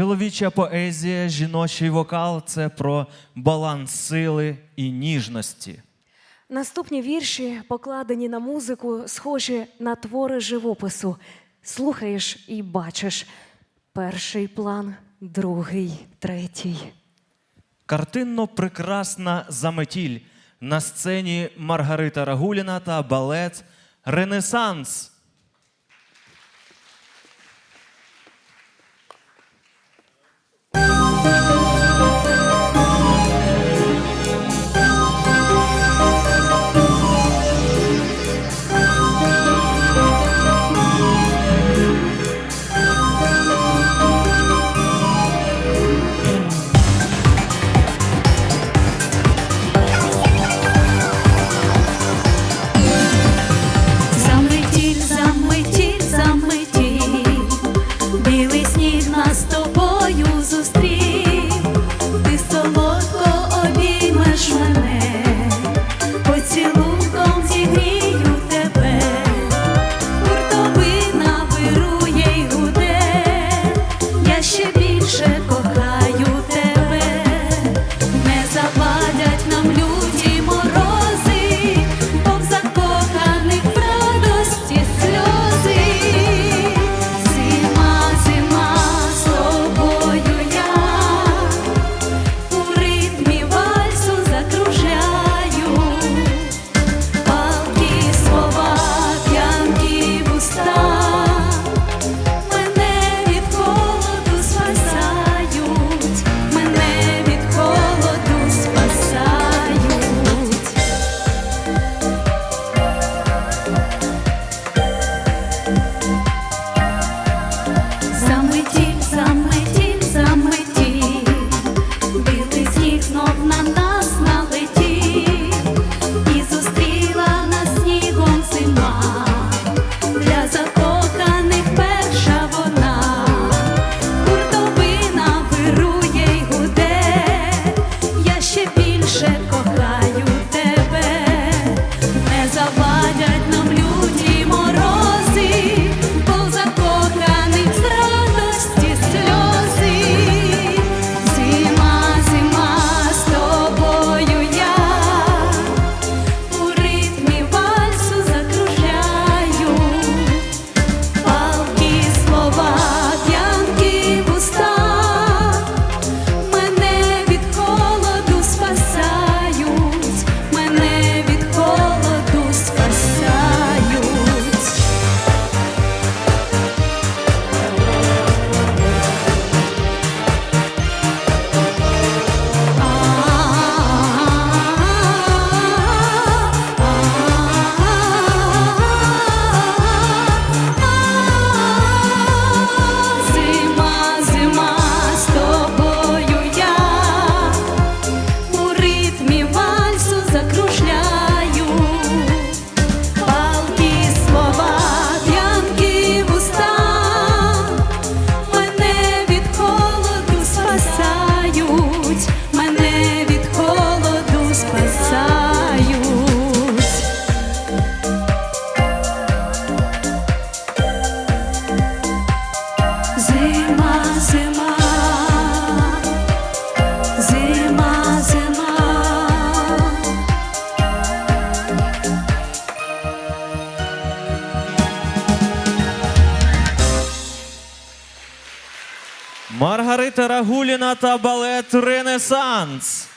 Чоловіча поезія, жіночий вокал це про баланс сили і ніжності. Наступні вірші, покладені на музику, схожі на твори живопису. Слухаєш і бачиш перший план, другий, третій. Картинно прекрасна заметіль на сцені Маргарита Рагуліна та балет Ренесанс. Маргарита Рагуліна та балет Ренесанс.